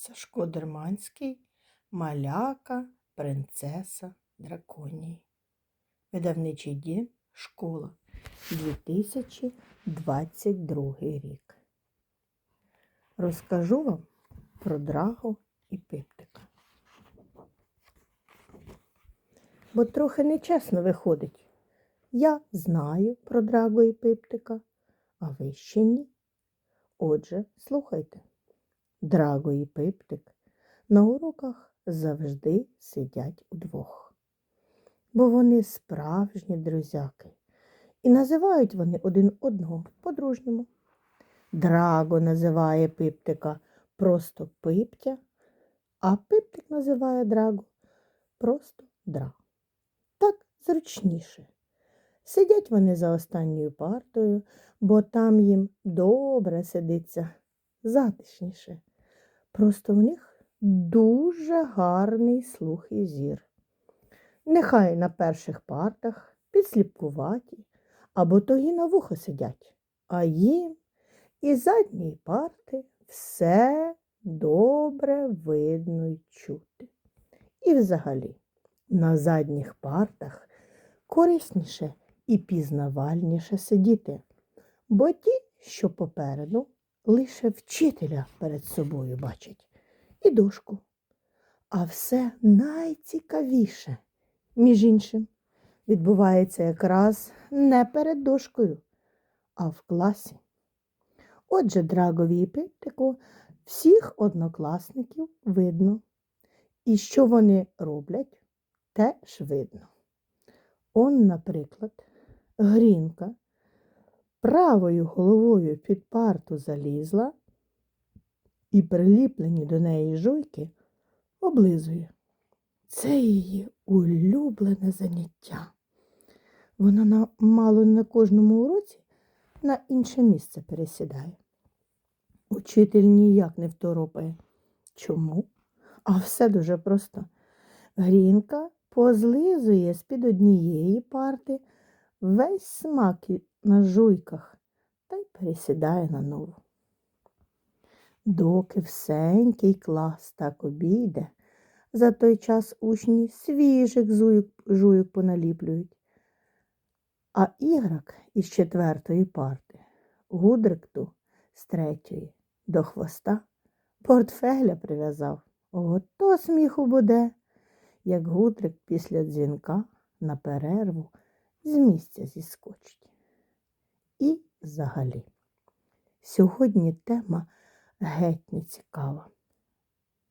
Сашко Дерманський, Маляка, Принцеса Драконії. Видавничий дім, школа, 2022 рік. Розкажу вам про Драгу і Пиптика. Бо трохи нечесно виходить. Я знаю про Драгу і Пиптика, а ви ще ні. Отже, слухайте. Драго і Пиптик на уроках завжди сидять удвох, бо вони справжні друзяки, і називають вони один одного по-дружньому. Драго називає Пиптика просто Пиптя, а Пиптик називає Драго просто Дра. Так зручніше. Сидять вони за останньою партою, бо там їм добре сидиться затишніше. Просто в них дуже гарний слух і зір. Нехай на перших партах підсліпкуваті або тогі на вухо сидять, а їм із задньої парти все добре видно й чути. І взагалі на задніх партах корисніше і пізнавальніше сидіти, бо ті, що попереду, лише вчителя перед собою бачать і дошку. А все найцікавіше, між іншим, відбувається якраз не перед дошкою, а в класі. Отже, Драгові і всіх однокласників видно. І що вони роблять, теж видно. Он, наприклад, Грінка правою головою під парту залізла і приліплені до неї жуйки облизує. Це її улюблене заняття. Вона на, мало не на кожному уроці на інше місце пересідає. Учитель ніяк не второпає. Чому? А все дуже просто. Грінка позлизує з-під однієї парти весь смак на жуйках та й пересідає на нову. Доки всенький клас так обійде, за той час учні свіжих зуйок, жуйок поналіплюють. А іграк із четвертої парти, гудрикту з третьої до хвоста портфеля прив'язав. Ото сміху буде, як гудрик після дзвінка на перерву з місця зіскочить. І взагалі, сьогодні тема геть не цікава.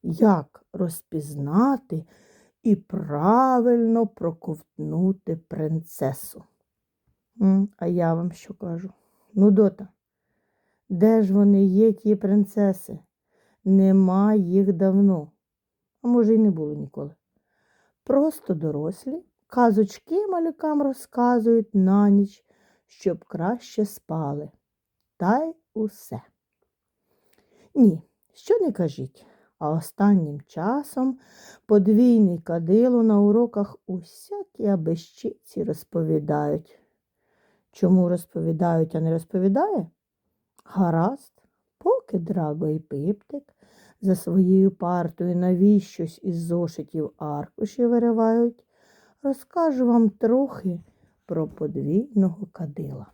Як розпізнати і правильно проковтнути принцесу? А я вам що кажу? Ну, дота, де ж вони є, ті принцеси? Нема їх давно, а може, й не було ніколи. Просто дорослі казочки малюкам розказують на ніч, щоб краще спали. Та й усе. Ні, що не кажіть, а останнім часом подвійний кадило на уроках усякі абещиці розповідають. Чому розповідають, а не розповідає? Гаразд, поки Драго і Пиптик за своєю партою навіщось із зошитів аркуші виривають, розкажу вам трохи про подвійного кадила.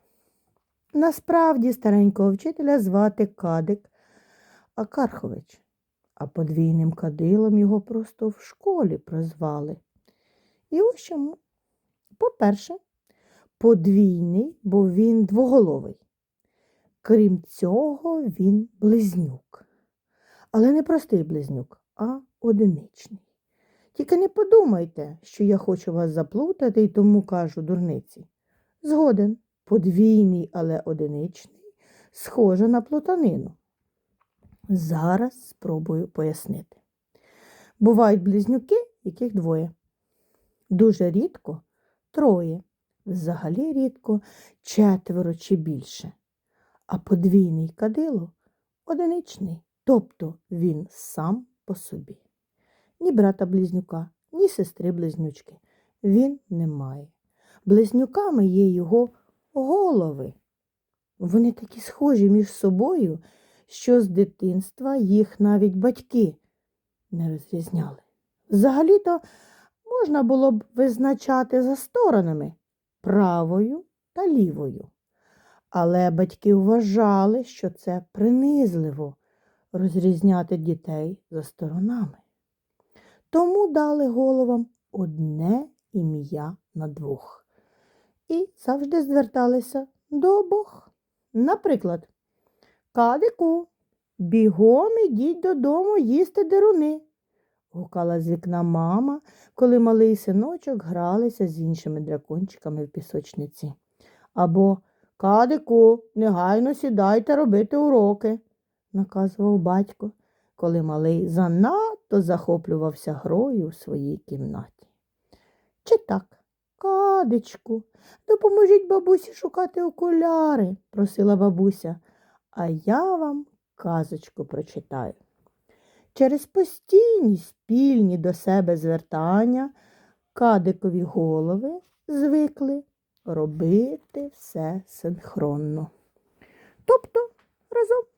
Насправді старенького вчителя звати Кадик Акархович, а подвійним кадилом його просто в школі прозвали. І ось чому. По-перше, подвійний, бо він двоголовий. Крім цього, він близнюк. Але не простий близнюк, а одиничний. Тільки не подумайте, що я хочу вас заплутати і тому кажу дурниці. Згоден, подвійний, але одиничний, схоже на плутанину. Зараз спробую пояснити. Бувають близнюки, яких двоє. Дуже рідко троє, взагалі рідко четверо чи більше. А подвійний кадило одиничний, тобто він сам по собі. Ні брата близнюка, ні сестри близнючки він не має. Близнюками є його голови. Вони такі схожі між собою, що з дитинства їх навіть батьки не розрізняли. Взагалі-то можна було б визначати за сторонами правою та лівою. Але батьки вважали, що це принизливо розрізняти дітей за сторонами. Тому дали головам одне ім'я на двох і завжди зверталися до обох. Наприклад, Кадику, бігом ідіть додому їсти деруни, гукала з вікна мама, коли малий синочок гралися з іншими дракончиками в пісочниці. Або Кадику, негайно сідайте робити уроки, наказував батько, коли малий занадто захоплювався грою у своїй кімнаті. Чи так, Кадечку, допоможіть бабусі шукати окуляри, просила бабуся, а я вам казочку прочитаю. Через постійні спільні до себе звертання кадикові голови звикли робити все синхронно. Тобто разом.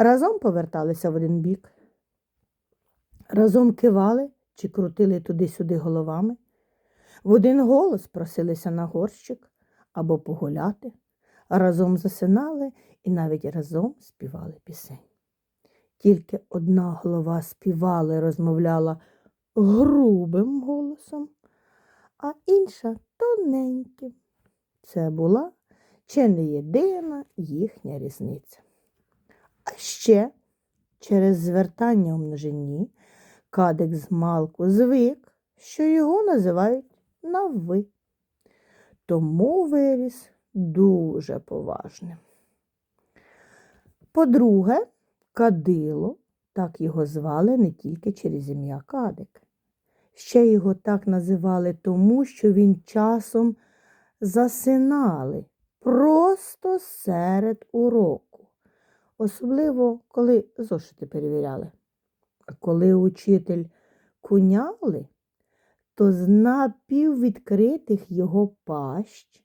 Разом поверталися в один бік, разом кивали чи крутили туди-сюди головами, в один голос просилися на горщик або погуляти, разом засинали і навіть разом співали пісень. Тільки одна голова співала і розмовляла грубим голосом, а інша тоненьким. Це була чи не єдина їхня різниця. Ще через звертання у множині кадик з малку звик, що його називають на ви. Тому виріс дуже поважним. По-друге, кадило, так його звали не тільки через ім'я Кадик. Ще його так називали тому, що він часом засинали просто серед уроку, особливо коли зошити перевіряли. Коли учитель куняли, то з напіввідкритих його пащ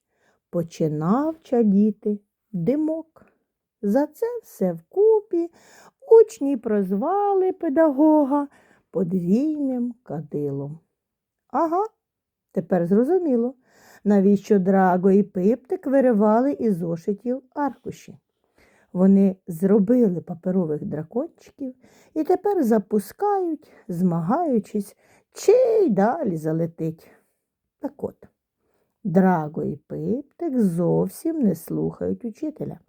починав чадіти димок. За це все вкупі учні прозвали педагога подвійним кадилом. Ага, тепер зрозуміло, навіщо Драго і Пиптик виривали із зошитів аркуші. Вони зробили паперових дракончиків і тепер запускають, змагаючись, чий далі залетить. Так от, Драго і Пиптик зовсім не слухають учителя,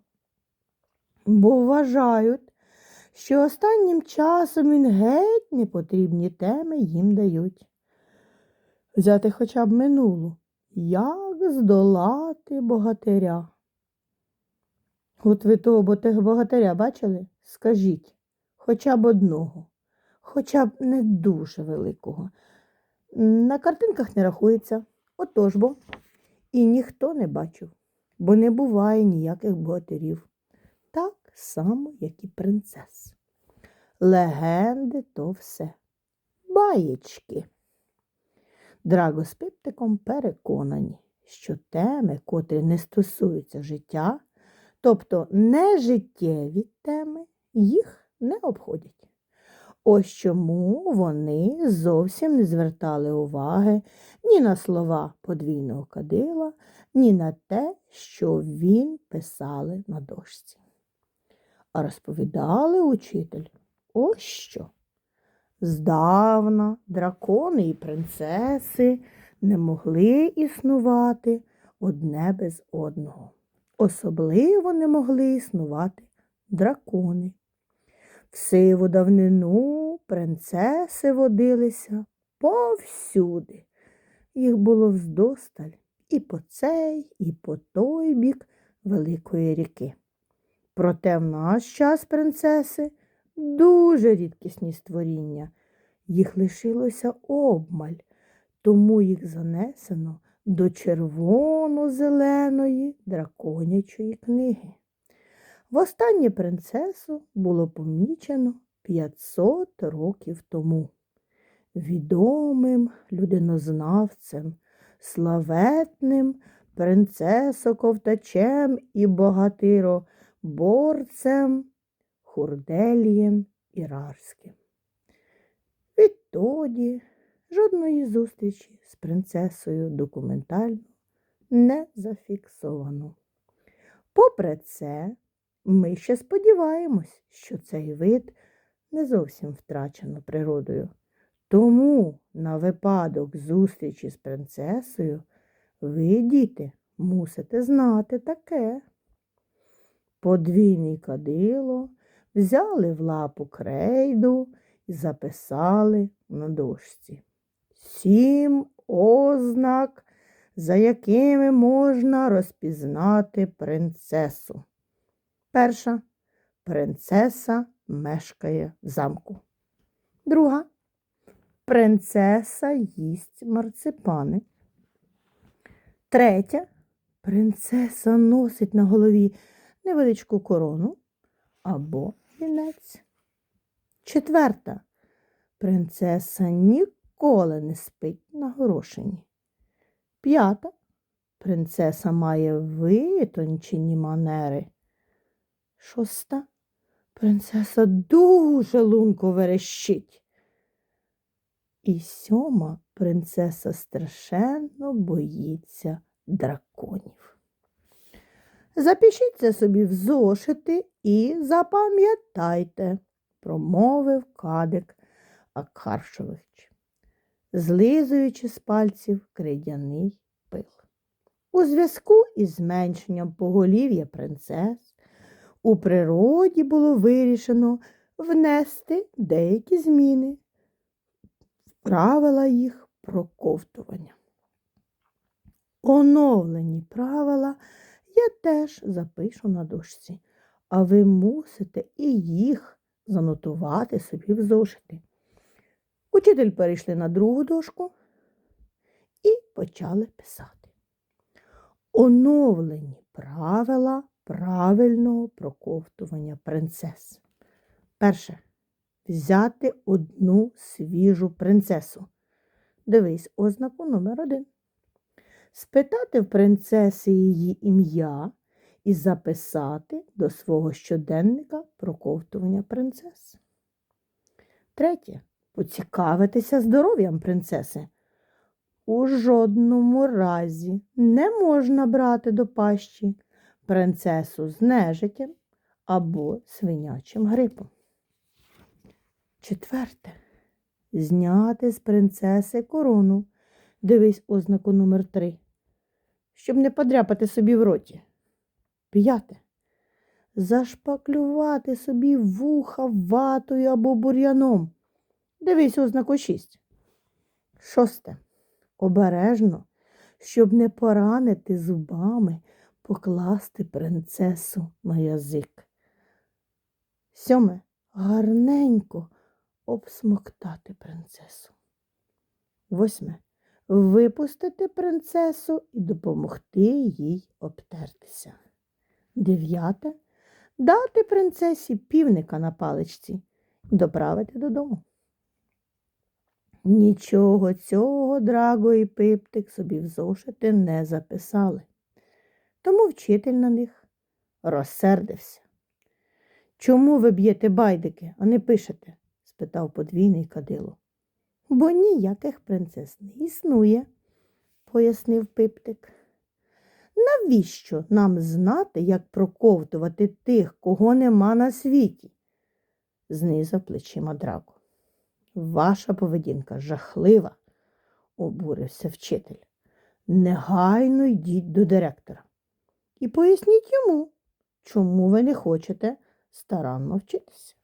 бо вважають, що останнім часом він геть непотрібні теми їм дають. Взяти хоча б минулу, як здолати богатиря. От ви того бо- богатиря бачили? Скажіть, хоча б одного, хоча б не дуже великого. На картинках не рахується, отож бо. І ніхто не бачив, бо не буває ніяких богатирів. Так само, як і принцес. Легенди то все. Баєчки. Драго з Пиптиком переконані, що теми, котрі не стосуються життя, тобто нежиттєві теми, їх не обходять. Ось чому вони зовсім не звертали уваги ні на слова подвійного кадила, ні на те, що він писали на дошці. А розповідали учитель ось що. Здавна дракони і принцеси не могли існувати одне без одного. Особливо не могли існувати дракони. В сиву давнину принцеси водилися повсюди. Їх було вздосталь і по цей, і по той бік Великої ріки. Проте в наш час принцеси дуже рідкісні створіння. Їх лишилося обмаль, тому їх занесено до червоно-зеленої драконячої книги. Востаннє принцесу було помічено 500 років тому. Відомим людинознавцем, славетним принцесоковтачем і богатироборцем Хурделієм Ірарським. відтоді жодної зустрічі з принцесою документально не зафіксовано. Попри це, ми ще сподіваємось, що цей вид не зовсім втрачено природою. Тому на випадок зустрічі з принцесою ви, діти, мусите знати таке. Подвійний кадило взяли в лапу крейду і записали на дошці. Сім ознак, за якими можна розпізнати принцесу. Перша принцеса мешкає в замку. Друга принцеса їсть марципани. Третя принцеса носить на голові невеличку корону або вінець. Четверта принцеса ніколи не спить на горошині. П'ята принцеса має витончені манери. Шоста принцеса дуже лунко верещить. І сьома принцеса страшенно боїться драконів. Запишіть це собі в зошити і запам'ятайте, промовив кадик Акаршович, злизуючи з пальців кридяний пил. У зв'язку із зменшенням поголів'я принцес у природі було вирішено внести деякі зміни в правила їх проковтування. Оновлені правила я теж запишу на дошці, а ви мусите і їх занотувати собі в зошити. Учитель перейшли на другу дошку і почали писати. Оновлені правила правильного проковтування принцес. Перше. Взяти одну свіжу принцесу. Дивись ознаку номер один. Спитати в принцеси її ім'я і записати до свого щоденника проковтування принцес. Третє. Поцікавитися здоров'ям принцеси. У жодному разі не можна брати до пащі принцесу з нежиттям або свинячим грипом. Четверте. Зняти з принцеси корону. Дивись ознаку номер три, щоб не подряпати собі в роті. П'яте. Зашпаклювати собі вуха ватою або бур'яном. Дивись ознаку шість. Шосте. Обережно, щоб не поранити зубами, покласти принцесу на язик. Сьоме. Гарненько обсмоктати принцесу. Восьме. Випустити принцесу і допомогти їй обтертися. Дев'яте. Дати принцесі півника на паличці і доправити додому. Нічого цього Драго і Пиптик собі в зошити не записали, тому вчитель на них розсердився. Чому ви б'єте байдики, а не пишете? спитав подвійний кадило. Бо ніяких принцес не існує, пояснив Пиптик. Навіщо нам знати, як проковтувати тих, кого нема на світі? знизав плечима Драко. Ваша поведінка жахлива, обурився вчитель. Негайно йдіть до директора. І поясніть йому, чому ви не хочете старанно вчитися.